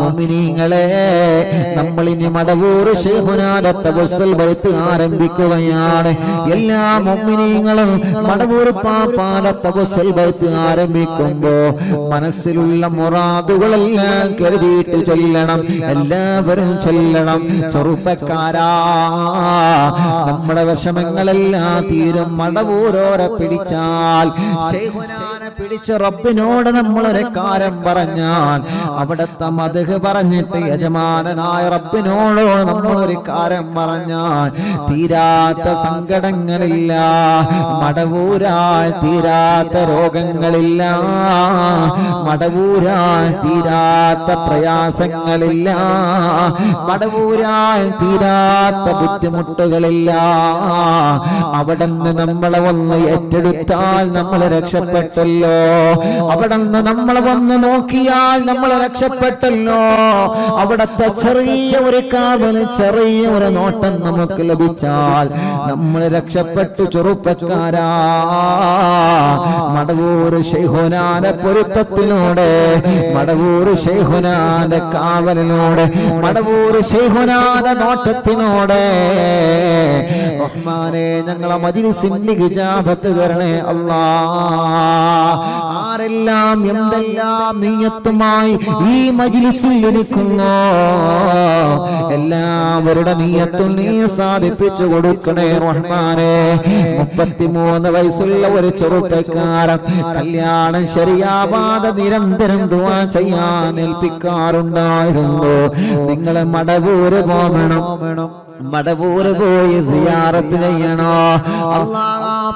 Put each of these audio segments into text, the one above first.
മുഅ്മിനീങ്ങളെ നമ്മളിനി മടവൂർ ഷെയ്ഖുനാന്റെ തപസ്സൽ ബൈത്ത് ആരംഭിക്കുകയാണ്. എല്ലാ മോമിനീങ്ങളും മടവൂർ പാപ്പാന്റെ തപസ്സൽ ബൈത്ത് ആരംഭിക്കുമ്പോ മനസ്സിലുള്ള മുറാദുകളെല്ലാം കരുതിയിട്ട് ചൊല്ലണം എല്ലാവരും ചൊല്ലണം. ചെറുപ്പക്കാരാ നമ്മുടെ വിഷമങ്ങളെല്ലാം തീരും മടവൂരോരെ പിടിച്ചാൽ. ഷെയ്ഖുനാനെ പിടിച്ച റബ്ബിനോട് നമ്മളൊരു കാര്യം പറഞ്ഞാൽ അവിടത്തെ മധുഹ് പറഞ്ഞിട്ട് യജമാനനായ റബ്ബിനോട് നമ്മളൊരു കാര്യം പറഞ്ഞാൽ തീരാത്ത സങ്കടങ്ങളില്ല മടവൂരാൽ തീരാത്ത രോഗങ്ങളില്ല മടവൂരാൽ തീരാത്ത പ്രയാസങ്ങളില്ല മടവൂരാൽ തീരാത്ത ബുദ്ധിമുട്ടുകളില്ല. അവിടെ നിന്ന് നമ്മളെ വന്ന് ഏറ്റെടുത്താൽ നമ്മൾ രക്ഷപ്പെട്ടല്ലോ. അവിടെ നിന്ന് നമ്മളെ വന്ന് നോക്കിയാൽ നമ്മൾ രക്ഷപ്പെട്ടല്ലോ. അവിടത്തെ ചെറിയ ഒരു കാവൽ ചെറിയ ഒരു നോട്ടം നമുക്ക് ലഭിച്ചാൽ നമ്മൾ രക്ഷപ്പെട്ടു ചെറുപ്പക്കാരാ. മടവൂർ ഷെയ്ഹുനാന്റെ പൊരുത്തത്തിലൂടെ മടവൂർ ഷെയ്ഹുനാന്റെ കാവലിനോടെ മടവൂർ ഷെയ്ഹുനാന്റെ നോട്ടത്തിനോടെ. റഹ്മാനെ ഞങ്ങളെ മജിലിസിന്റെ ഹിജാബത്ത് തരണേ അല്ലാ. ആരെല്ലാം എന്തെല്ലാം നീയത്തുമായി ഈ മജിലിസിൽ ഇരിക്കുന്നു എല്ലാവരുടെ നീയത്തും നീ സാധിപ്പിച്ചു കൊടുക്കണേ റഹ്മാനെ. മുപ്പത്തിമൂന്ന് വയസ്സുള്ള ഒരു ചെറുപ്പക്കാരൻ കല്യാണം ശരിയാവാതെ നിരന്തരം ദുവാ ചെയ്യാൻ ഏൽപ്പിക്കാറുണ്ടായിരുന്നു. നിങ്ങളെ മടവൂര് പോകണം മടവൂര് പോയി സിയാറത്ത് ചെയ്യണോ. അല്ലാ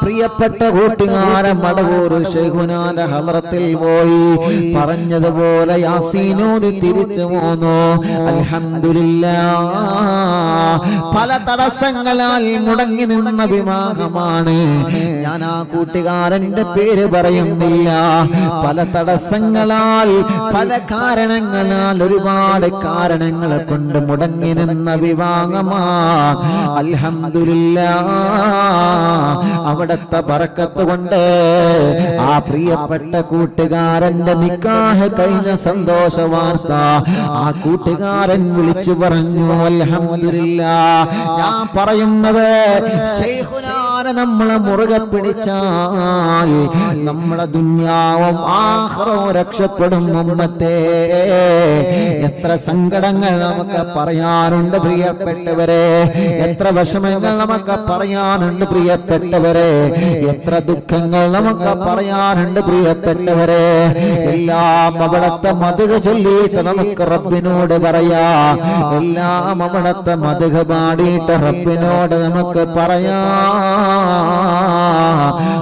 പ്രിയപ്പെട്ട കൂട്ടുകാരൻ മടവൂർ ഷെഹുനാന്റെ ഹലറത്തിൽ പോയി. പറഞ്ഞതുപോലെ യാസീനോദി തിരിച്ചു പോന്നു. അലഹമില്ല പല തടസ്സങ്ങളാൽ മുടങ്ങി നിന്ന വിവാഹമാണ്. ഞാൻ ആ കൂട്ടുകാരന്റെ പേര് പറയുന്നില്ല. പല തടസ്സങ്ങളാൽ പല കാരണങ്ങളാൽ ഒരുപാട് കാരണങ്ങളെ കൊണ്ട് മുടങ്ങി നിന്ന വിവാഹമാ. അൽഹംദുലില്ല അവിടത്തെ പറക്കത്ത് കൊണ്ട് ആ പ്രിയപ്പെട്ട കൂട്ടുകാരന്റെ നിക്കാഹ് കഴിഞ്ഞ സന്തോഷ വാർത്ത ആ കൂട്ടുകാരൻ വിളിച്ചു പറഞ്ഞു അല്ല ഞാൻ പറയുന്നത് നമ്മളെ മുറുകെ പിടിച്ചാൽ നമ്മളെ ദുന്യാവും ആഹ്റവും രക്ഷപ്പെടും മുമ്പത്തെ എത്ര സങ്കടങ്ങൾ നമുക്ക് പറയാനുണ്ട് പ്രിയപ്പെട്ടവരെ. എത്ര വിഷമങ്ങൾ നമുക്ക് പറയാനുണ്ട് പ്രിയപ്പെട്ടവരെ. എത്ര ദുഃഖങ്ങൾ നമുക്ക് പറയാനുണ്ട് പ്രിയപ്പെട്ടവരെ. എല്ലാം അവിടത്തെ മതുക ചൊല്ലിയിട്ട് നമുക്ക് റബ്ബിനോട് പറയാ. എല്ലാം അവിടത്തെ മതുക പാടിയിട്ട് റബ്ബിനോട് നമുക്ക് പറയാ.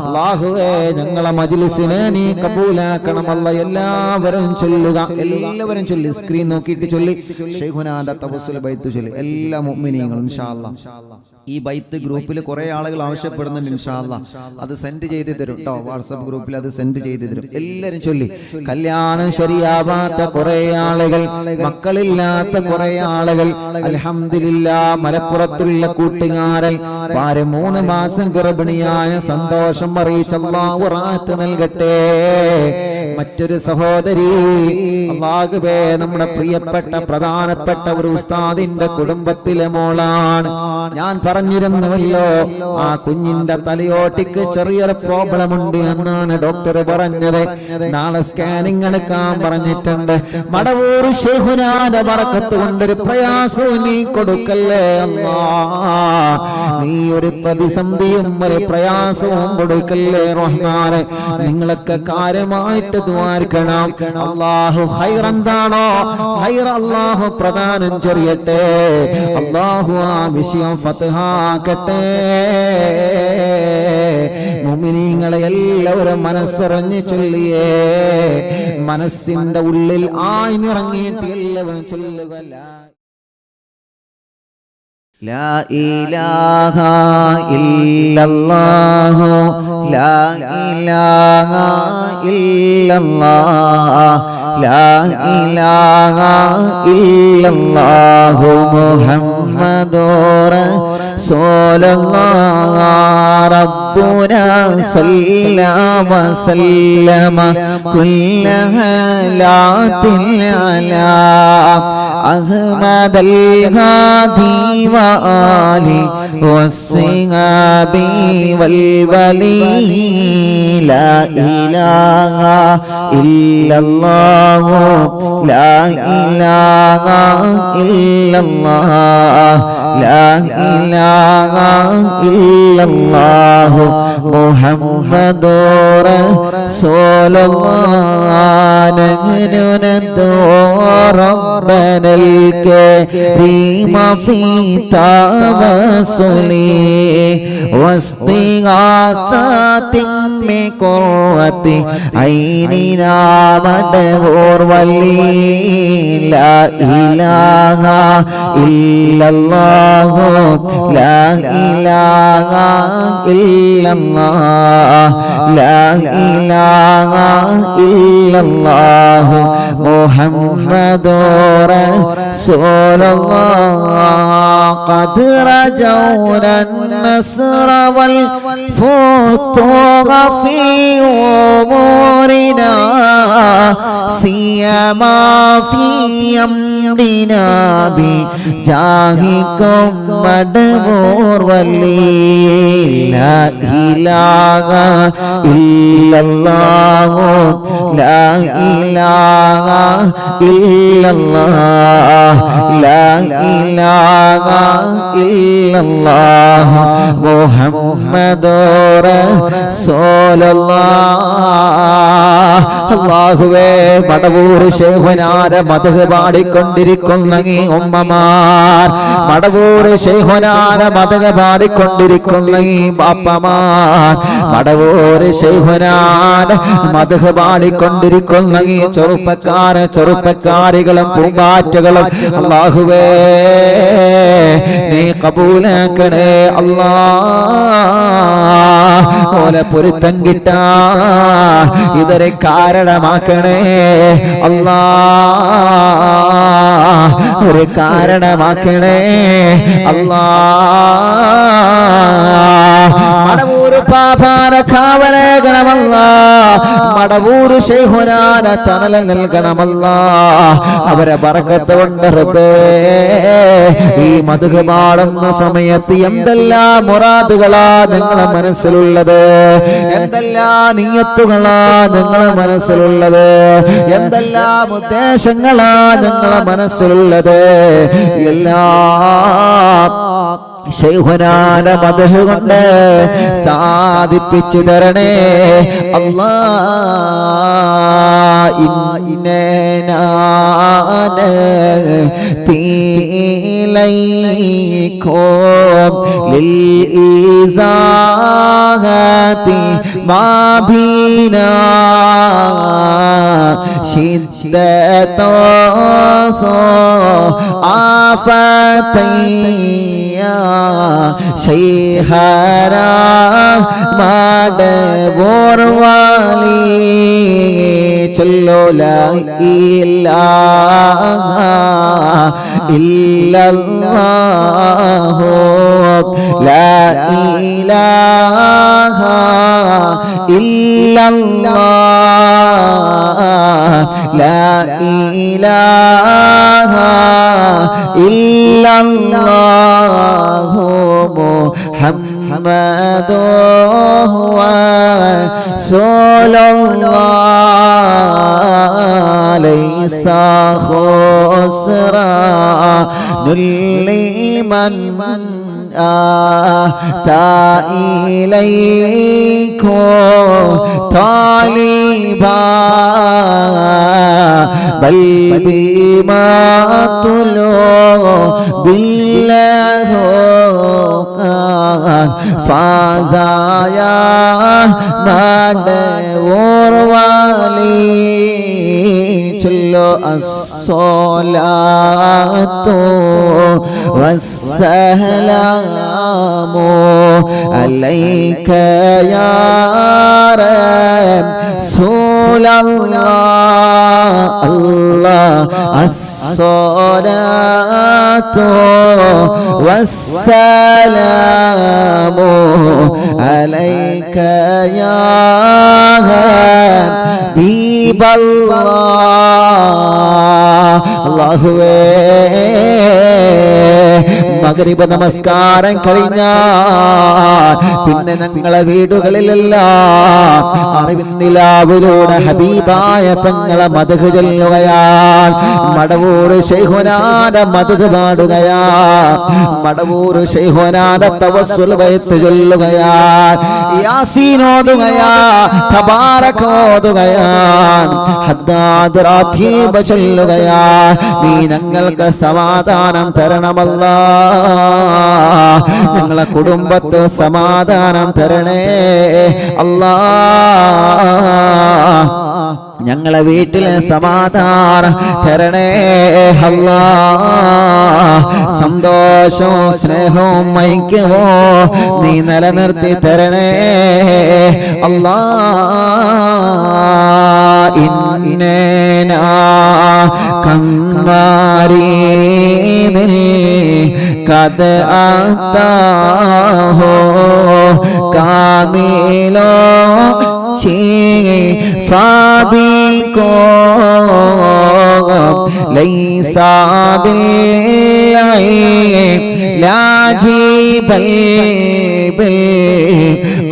അള്ളാഹുവേ ഞങ്ങളെ മജിലിസിനെ നീ കബൂലാക്കണമല്ല. എല്ലാവരും ചൊല്ലുക. എല്ലാവരും ചൊല്ലി. സ്ക്രീൻ നോക്കിയിട്ട് ചൊല്ലി. ഷെയ്ഖുനാന്റെ തപസ്സുൽ ബൈത്ത് ചൊല്ലി. എല്ലാ അല്ലാ ഈ ബൈത്ത് ഗ്രൂപ്പിൽ കുറെ ആളുകൾ ആവശ്യപ്പെടുന്നുണ്ട് ഇൻഷാ അല്ലാ അത് സെൻഡ് ചെയ്ത് തരും കേട്ടോ വാട്സപ്പ് ഗ്രൂപ്പിൽ അത് സെൻഡ് ചെയ്ത് തരും. എല്ലാവരും ചൊല്ലി. കല്യാണം ശരിയാവാത്ത കുറെ ആളുകൾ മക്കളില്ലാത്ത കുറെ ആളുകൾ. അലഹമില്ല മലപ്പുറത്തുള്ള കൂട്ടുകാരൻ. ഭാര്യ മൂന്ന് മാസം ഗർഭിണിയായ സന്തോഷം അറിയിച്ച ഉറാത്ത് നൽകട്ടെ. മറ്റൊരു സഹോദരി. അള്ളാഹുവേ നമ്മുടെ പ്രിയപ്പെട്ട പ്രധാനപ്പെട്ട ഒരു ഉസ്താദിന്റെ കുടുംബത്തിലെ മോളാണ്. ഞാൻ പറഞ്ഞിരുന്നുവല്ലോ ആ കുഞ്ഞിന്റെ തലയോട്ടിക്ക് ചെറിയൊരു പ്രോബ്ലം ഉണ്ട് എന്നാണ് ഡോക്ടർ പറഞ്ഞത്. നാളെ സ്കാനിങ് എടുക്കാൻ പറഞ്ഞിട്ടുണ്ട്. മടവൂർ ശേഖുനാഥ പറക്കത്ത് കൊണ്ടൊരു പ്രയാസവും നീ കൊടുക്കല്ലേ അമ്മാ നീ ഒരു പ്രതിസന്ധിയും ഒരു പ്രയാസവും കൊടുക്കല്ലേ റഹ്മാനെ. നിങ്ങളൊക്കെ കാര്യമായിട്ട് ദ്വാരിക്കണം. അള്ളാഹു ഹൈറെന്താണോ? ഹൈർ അള്ളാഹു പ്രധാനം ചെറിയട്ടെ അള്ളാഹു ആ വിഷയം ഫത്ഹാക്കട്ടെ. മുമിനീങ്ങളെ എല്ലാവരും മനസ്സറിഞ്ഞ് ചൊല്ലിയേ മനസ്സിന്റെ ഉള്ളിൽ ആയിനിറങ്ങിയിട്ട് എല്ലാവരും ചൊല്ലുക ലാ لا إله إلا الله لا إله إلا الله ഇല്ലല്ലാഹു മുഹമ്മദോറ സോലല്ലാഹ് ربنا صلى وسلم كل هالات على أحمد الهادي وآله والصحاب والولي لا إله إلا الله لا إله إلا الله لا إله إلا الله محمد رسول الله نحن ندعو ربنا الكريم في توسله واستغاثة بقرة عيننا مدهور ولي لا إله إلا الله لا إله إلا الله لا إله إلا الله محمد رسول الله. قد رجونا النصر والفتوح في أمورنا سيما في أمرنا. മിനാബി ജാഹി മടമോർ വല്ലേലാ ഇലാഹ ലാ ഇലാഹ ഇല്ലല്ലാഹ്. ലാ ഇലാഹ ഇല്ലല്ലാഹ്. മുഹമ്മദ് അല്ലാഹുവേ ശേഖനാര മധു പാടിക്കൊണ്ട് പാടിക്കൊണ്ടിരിക്കുന്ന ഈ ഉമ്മമാർ ഈ ഈ ചെറുപ്പക്കാര ചെറുപ്പക്കാരികളും പൂമ്പാറ്റകളും അള്ളാഹുവേ നീ കബൂലാക്കണേ ഓലെ പൊരുത്തം കിട്ടാ ഇതൊരു കാരണമാക്കണേ അല്ലാ. ഒരു കാരണമാക്കണേ. അല്ലാ. മടവൂര് പാപാന കാവലേകണമല്ല മടവൂര് ശൈഹുനാന തണല നൽകണമല്ല അവരെ പറക്കത്ത് കൊണ്ട് റബ്ബേ ഈ മധുക പാടുന്ന സമയത്ത് എന്തെല്ലാം മുറാദുകളാ നിങ്ങളെ മനസ്സിലുള്ളത്? എന്തെല്ലാം നീയത്തുകളാ നിങ്ങളെ മനസ്സിലുള്ളത്? എന്തെല്ലാം ഉദ്ദേശങ്ങളാ നിങ്ങളെ മനസ്സിലുള്ളത്? എല്ലാം ശൈഹുനാന മധു കൊണ്ട് സാധിപ്പിച്ചു തരണേ. അല്ലാ ഇന്നേനാന തീലൈക്കോം ലീസാഹത്തി മാഭീന ശിദ്ദത്തോ ആഫത്തയ്യ ശൈഹരാ മാടവോർവാലി ചൊല്ലോ ഇല്ല ഇല്ലല്ലാഹു ലാ ഇലാഹ ഇല്ലല്ലാഹ് ലാ ഇലാഹ ഇല്ലല്ലാഹു. محمد هو رسول الله ليس خسران لمن إليكم طالبا بل بما طلوا بالله قد فاز يا مدور ولي ചൊല്ലോ അസ്സലാത്തു വസ്സലാമു അലൈക യാ റസൂലല്ലാഹ് അല്ലാഹ് الصلاة والسلام عليك يا حبيب الله അള്ളാഹുവേ മകരിബ നമസ്കാരം കഴിഞ്ഞാൽ പിന്നെ ഞങ്ങളെ വീടുകളിലെല്ലാം അറിവിന്ദിലാവിലൂടെ ഹബീബായ തങ്ങളെ മതക് ചൊല്ലുകയാൽ മടവൂർ മടവൂർ ശൈഹുനാന്റെ തവസ്സുൽ നീ ഞങ്ങൾക്ക് സമാധാനം തരണമല്ല. ഞങ്ങളെ കുടുംബത്ത് സമാധാനം തരണേ. അല്ലാ. ഞങ്ങളെ വീട്ടിലെ സമാധാനം. തരണേ അല്ലാ സന്തോഷവും സ്നേഹവും ഐക്യവോ നീ നിലനിർത്തി തരണേ അല്ലാ ഇന്നേനാ കമ്മാരീനിൽ കഥ ആത്താഹോ. കാമിലോ فابكم ليس بالعلم لا جيب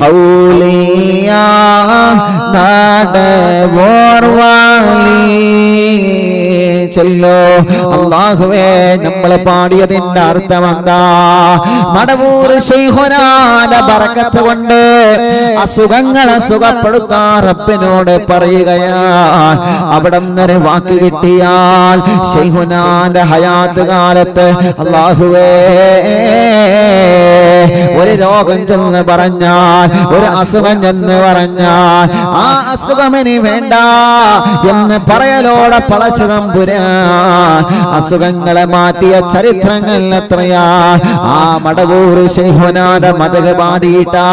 قولي يا مدبر ولي ചൊല്ലോ. അള്ളാഹുവേ നമ്മളെ പാടിയതിന്റെ അർത്ഥം എന്താ? മടവൂർ ബറക്കത്ത് കൊണ്ട് അസുഖങ്ങളെ സുഖപ്പെടുത്താൻ റബ്ബിനോട് പറയുകയാ അവിടെ നിന്നൊരു വാക്ക് കിട്ടിയാൽ ശൈഹുനാന്റെ ഹയാത്ത് കാലത്ത് അള്ളാഹുവേ ഒരു രോഗം ചെന്ന് പറഞ്ഞാൽ ഒരു അസുഖം ചെന്ന് പറഞ്ഞാൽ ആ അസുഖം ഇനി വേണ്ട എന്ന് പറയലോടെ പളച്ചതം പുരാ അസുഖങ്ങളെ മാറ്റിയ ചരിത്രങ്ങൾ എത്രയാ? ആ മടവൂർ ശൈഹുനാഥ മതക പാടിയിട്ടാ.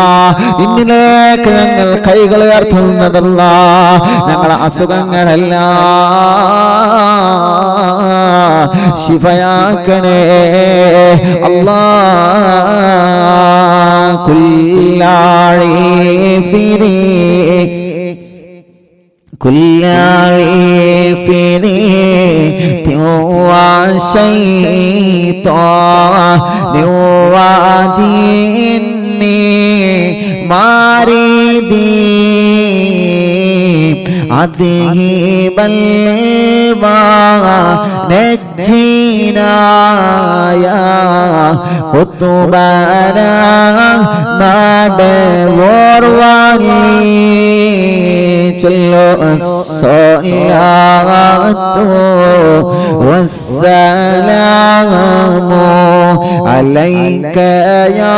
ഇന്നിലേക്ക് ഞങ്ങൾ കൈകൾ ഉയർത്തുന്നതല്ല. ഞങ്ങളെ അസുഖങ്ങളെല്ലാം ശിവയാക്കണേ അല്ലാ കുല്ലാഴി ഫിരി كل عيفني وشيطان واجئني ماردي أذهب അതേ ബൽവാജീനായ കുത്തുബാന മാടവോർവാലി ചൊല്ലോ അസ്സലാത്തു വസ്സലാമു അലൈക യാ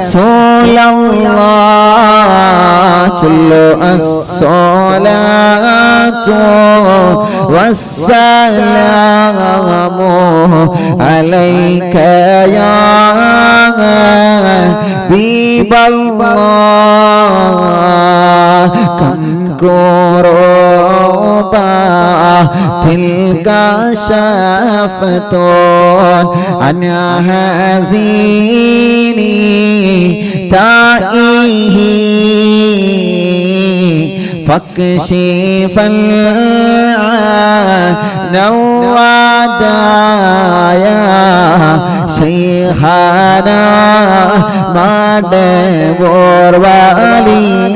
റസൂലല്ലാഹ് يا رسول الله چلو الصلاة والسلام عليك يا حبيب الله كم كروبا تلك شافة عن هزيني تائه فاكشف نوادايا شيخنا مدبور والي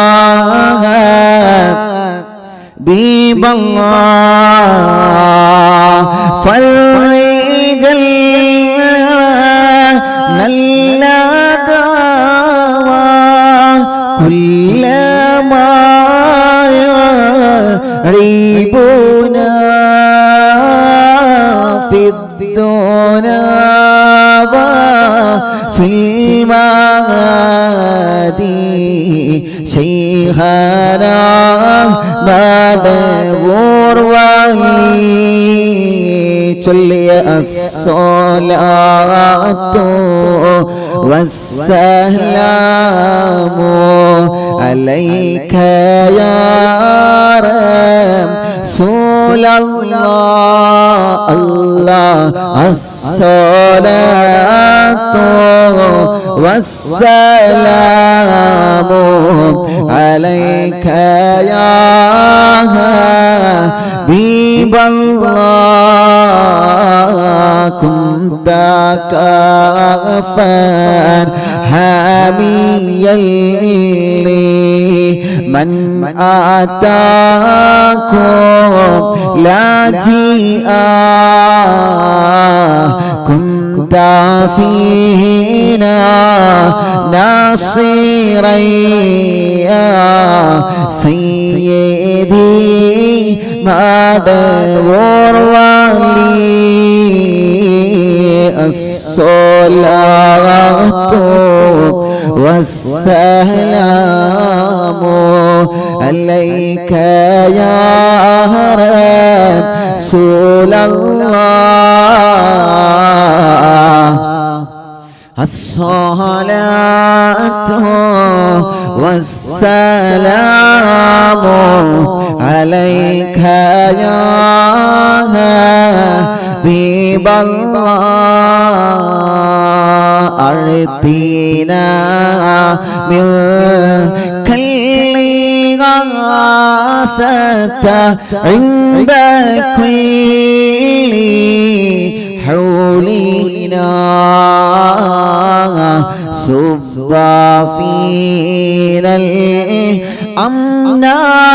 حبيب الله فرج كل ما يريبنا في الدنيا في ഓർവാങ്ങി ചൊല്ലിയ അസ്സോലാത്തോ വസ്സലാമോ അലൈഖയാറ സൂലല്ലാ അല്ലാ അസ്സലാത്തോ വസ്സലാമോ അലൈഖയാ حبيب الله كنت كافا حاميا لي من آتاكم لاجئا كنت فينا ناصرا يا سيدي د والی الصلاة والسلام. عليك يا رسول الله الصلاه والسلام عليك يا حبيب الله أعطينا من كل غاثة عند كل حولنا صب فينا الأمن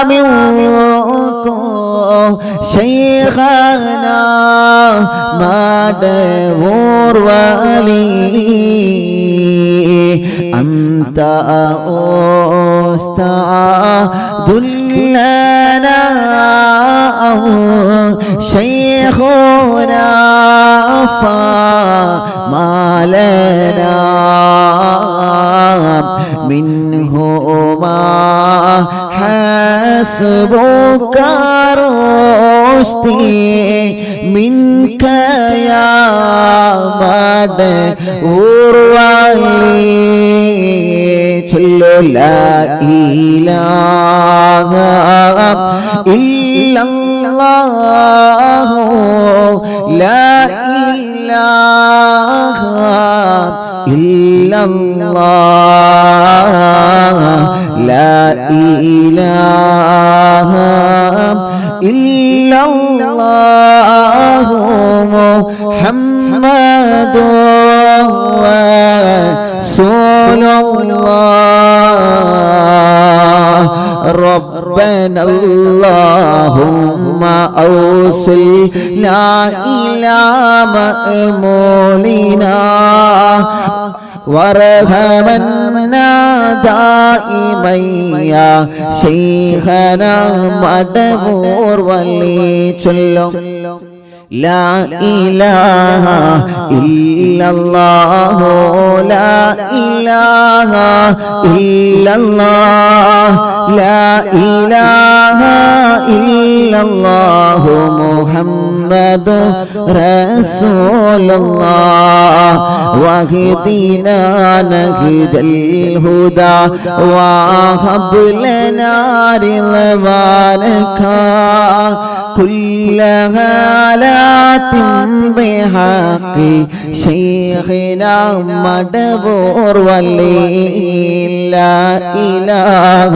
منكم شيخنا مدبور ولي أنت أستاذ لنا أو شيخنا فما لنا منهما حسبك رشدي منك يا مدهور ولي صلوا لا إله إلا الله لا إله إلا الله. لا إله إلا الله محمد رسول الله. ربنا اللهم أوصل لا إلى مأمولنا വരഹമന്നാ ദായിമയ്യ ശൈഖന മടമൂർ വല്ലി لا إله إلا الله لا إله إلا الله لا إله إلا الله محمد رسول الله واهدنا نهج الهدى وهب لنا رضوانك كل هالات بحق شيخنا مدبور ولي لا إله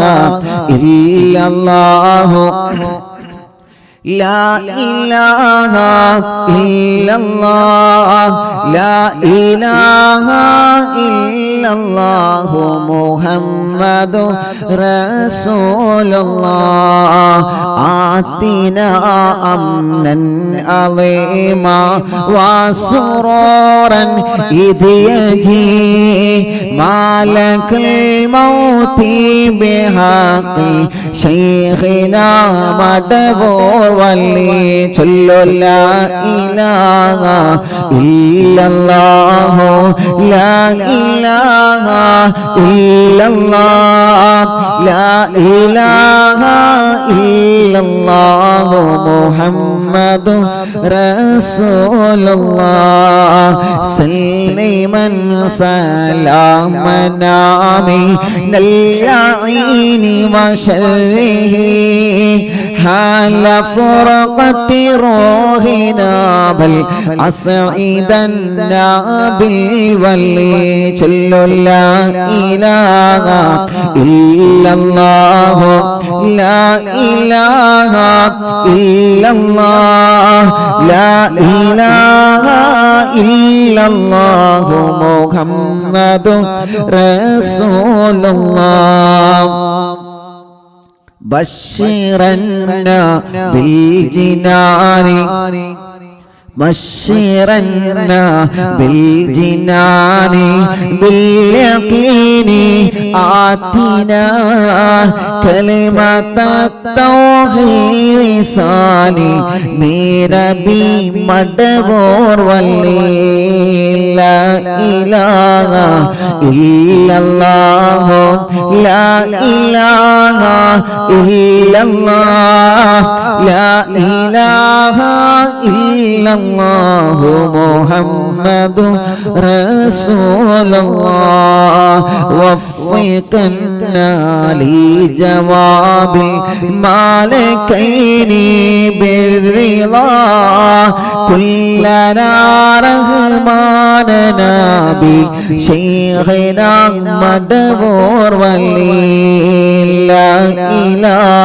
إلا الله لا إله إلا الله لا إله إلا الله محمد رسول الله آتنا أمنا عظيما وسرورا إذ يجي مالك الموت بحق شيخنا مدبور ولي صلوا لا إله إلا ഇല്ലല്ലാഹു ലാ ഇലാഹ ഇല്ലല്ലാഹ് ലാ ഇലാഹ ഇല്ലല്ലാഹു മുഹമ്മദു റസൂലുള്ളാഹ് സല്ലിമൻ സലാമനാമി നൽഈനി വശരിഹി حال فرقة روحنا بل أسعدنا بالولي جل لا إله إلا الله لا إله إلا الله لا إله إلا الله محمد رسول الله ബഷീറന്ന ബീജിനാരി ബഷീറന്ന ബീജിനാരി ബില്ലഖീനി ആതിന കലിമത തൗഹീസാനി മീരബി മടവോർ വല്ലീ ഇലാഹ ഇല്ലല്ലാഹു ലാ ഇലാഹ ഇല്ലല്ലാഹ് ലാ ഇലാഹ ഇല്ലല്ലാഹു മുഹമ്മദ് الله لا إله إلا الله محمد رسول الله وفقنا لجواب المالكين بالرضا كلنا رحماننا بشيخنا مدبور ولي لا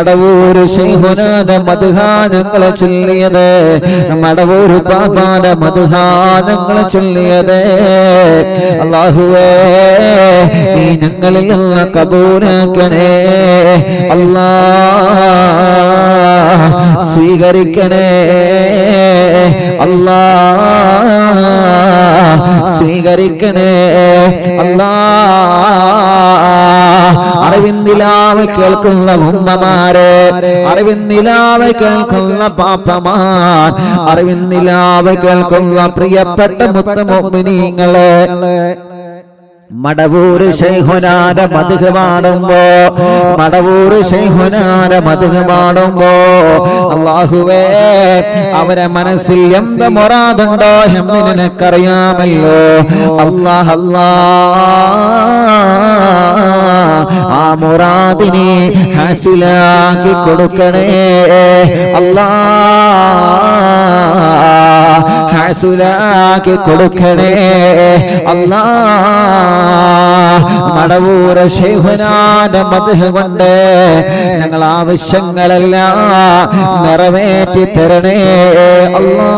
മടവൂര് ശൈഹുനാന്റെ മധുഹാനങ്ങളെ ചൊല്ലിയത്. മടവൂര് പാപാന മധുഹാനങ്ങളെ ചൊല്ലിയത്. അള്ളാഹുവേ നീ ഞങ്ങളിൽ നിന്ന് കബൂരാക്കണേ അല്ലാ സ്വീകരിക്കണേ. അല്ലാ സ്വീകരിക്കണേ. അല്ലാ അറിവിന്ദിലാവ് കേൾക്കുന്ന ഉമ്മമാരെ അറിവിന്ദിലാവ് കേൾക്കുന്ന പാപ്പമാർ അറിവിന്ദിലാവ് കേൾക്കുന്ന പ്രിയപ്പെട്ട മുത്തമൊമിനിങ്ങളെ മടവൂര് ശൈഹുനാര മധുക പാടുമ്പോ മടവൂര് ശൈഹുനാര മധുക പാടുമ്പോ അള്ളാഹുവേ അവരെ മനസ്സിൽ എന്ത് മൊറാതുണ്ടോ എന്ന് നിനക്കറിയാമല്ലോ. അല്ലാഹ് അല്ലാ ആ മുറാദിനെ ഹാസിലാക്കി കൊടുക്കണേ. അല്ലാ ഹാസുലാക്കി കൊടുക്കണേ. അല്ലാ മടവൂര ശേഖനാന്റെ മധു കൊണ്ട് ഞങ്ങൾ ആവശ്യങ്ങളെല്ലാം നിറവേറ്റി തരണേ അല്ലാ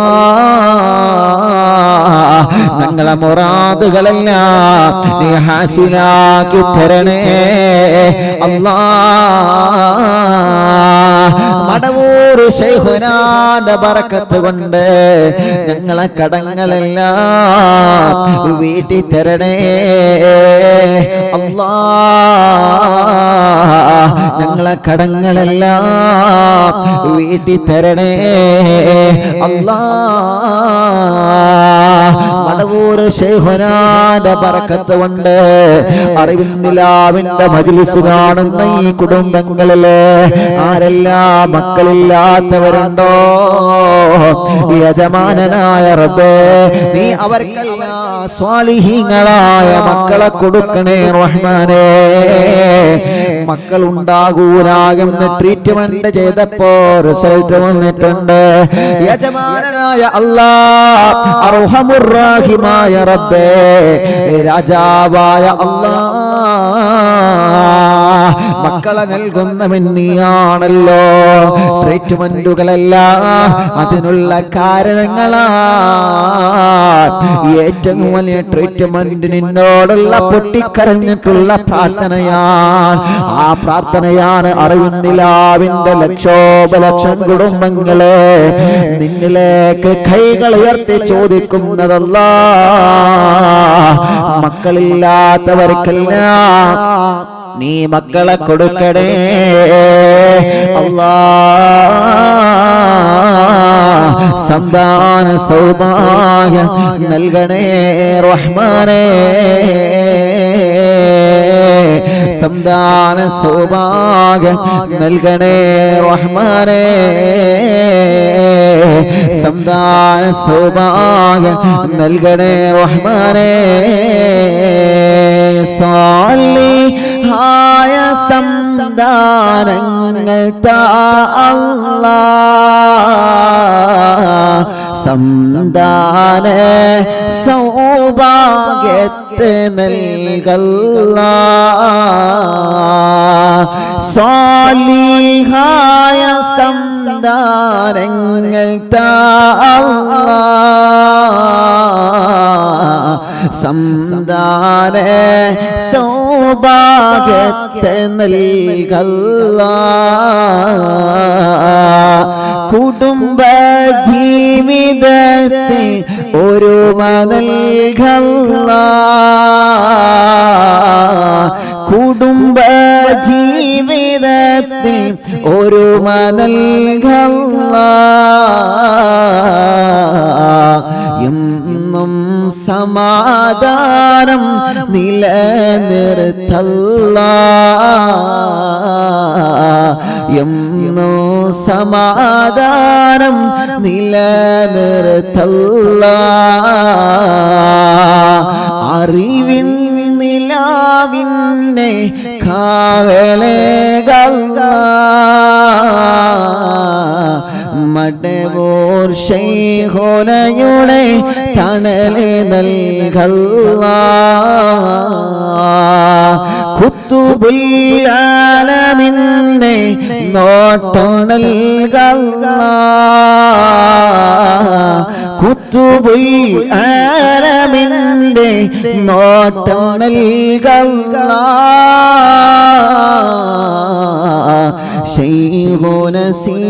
ഞങ്ങളെ മുറാദുകളെല്ലാം നീ ഹാസിലാക്കി തരണേ അല്ലാ മടവൂർ ശൈഹുനാന്റെ പറക്കത്ത് കൊണ്ട് ഞങ്ങളെ കടങ്ങളെല്ലാം വീട്ടി തരണേ. അല്ലാ ഞങ്ങളെ കടങ്ങളെല്ലാം വീട്ടി തരണേ. അല്ലാ മടവൂർ കൊണ്ട് അറിവിന്ദിലാവിന്റെ മജിലിസ് കാണുന്ന ഈ കുടുംബങ്ങളിൽ ആരെല്ലാ മക്കളില്ലാത്തവരുണ്ടോ? യജമാനനായ റബ്ബേ നീ അവർക്കെല്ലാം സ്വാലിഹീങ്ങളായ മക്കളെ കൊടുക്കണേ റഹ്മാനേ. മക്കൾ ഉണ്ടാകൂലാകുന്ന ട്രീറ്റ്മെന്റ് ചെയ്തപ്പോ റിസൾട്ട് വന്നിട്ടുണ്ട്. യജമാനനായ അള്ളാഹ് റബ്ബേ രാജാവായ അല്ലാ മക്കളെ നൽകുന്നവൻ നീയാണല്ലോ ട്രീറ്റ്മെന്റുകളല്ല അതിനുള്ള കാരണങ്ങളാണ് ഏറ്റവും വലിയ ട്രീറ്റ്മെന്റ് നിന്നോടുള്ള പൊട്ടിക്കരഞ്ഞിട്ടുള്ള പ്രാർത്ഥനയാണ്. ആ പ്രാർത്ഥനയാണ് അറിവിന്ദിലാവിന്റെ ലക്ഷോപലക്ഷം കുടുംബങ്ങളെ നിന്നിലേക്ക് കൈകൾ ഉയർത്തി ചോദിക്കുന്നതല്ല. മക്കളില്ലാത്തവർക്കെല്ലാം നീ മക്കളെ കൊടുക്കണേ. അല്ലാ സന്താന സൗഭാഗ്യം നൽകണേ റഹ്മാനേ. സന്താന സൗഭാഗ്യം നൽകണേ റഹ്മാനേ. സന്താന സൗഭാഗ്യം നൽകണേ. റഹ്മാനേ. സാലിഹായ സന്താനങ്ങൾ താ അല്ലാ സന്താന സൗഭാഗ്യത്തെ നൽകല്ല. സ്വാലിഹായ സന്താനങ്ങൾ താ സന്താന സൗഭാഗ്യത്തെ നൽകല്ല. കുടുംബ ജീവിതത്തെ ഒരു നൽകല്ല. കുടുംബ ജീവിതത്തെ ഒരു നൽകല്ല. സമാധാനം നിലനിർത്തല്ല. എന്നോ സമാധാനം നിലനിർത്തല്ല. അറിവിൻ നിലാവിന്നെ കാവലേ മടവോർ ശൈഹോനയുടെ തണൽ നൽകല്ല. കുത്തുബുല്ലാലമിന്നെ നോട്ടം നൽകല്ല. കുത്തുബുൽ ആലമിന്റെ നോട്ടം നൽകല്ല.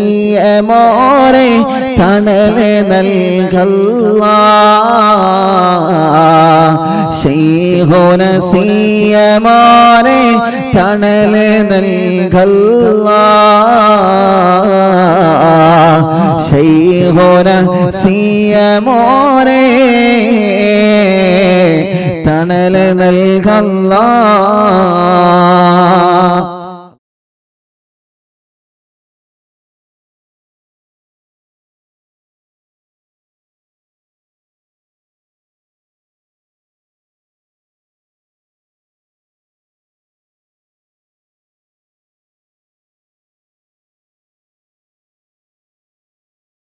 ശൈഹോനസിയമോരെ തണൽ നൽകല്ല. ശൈഹോനസിയമോരെ തണൽ നൽകല്ല. ശൈഹോന സിയമോരെ തണൽ നൽകല്ല.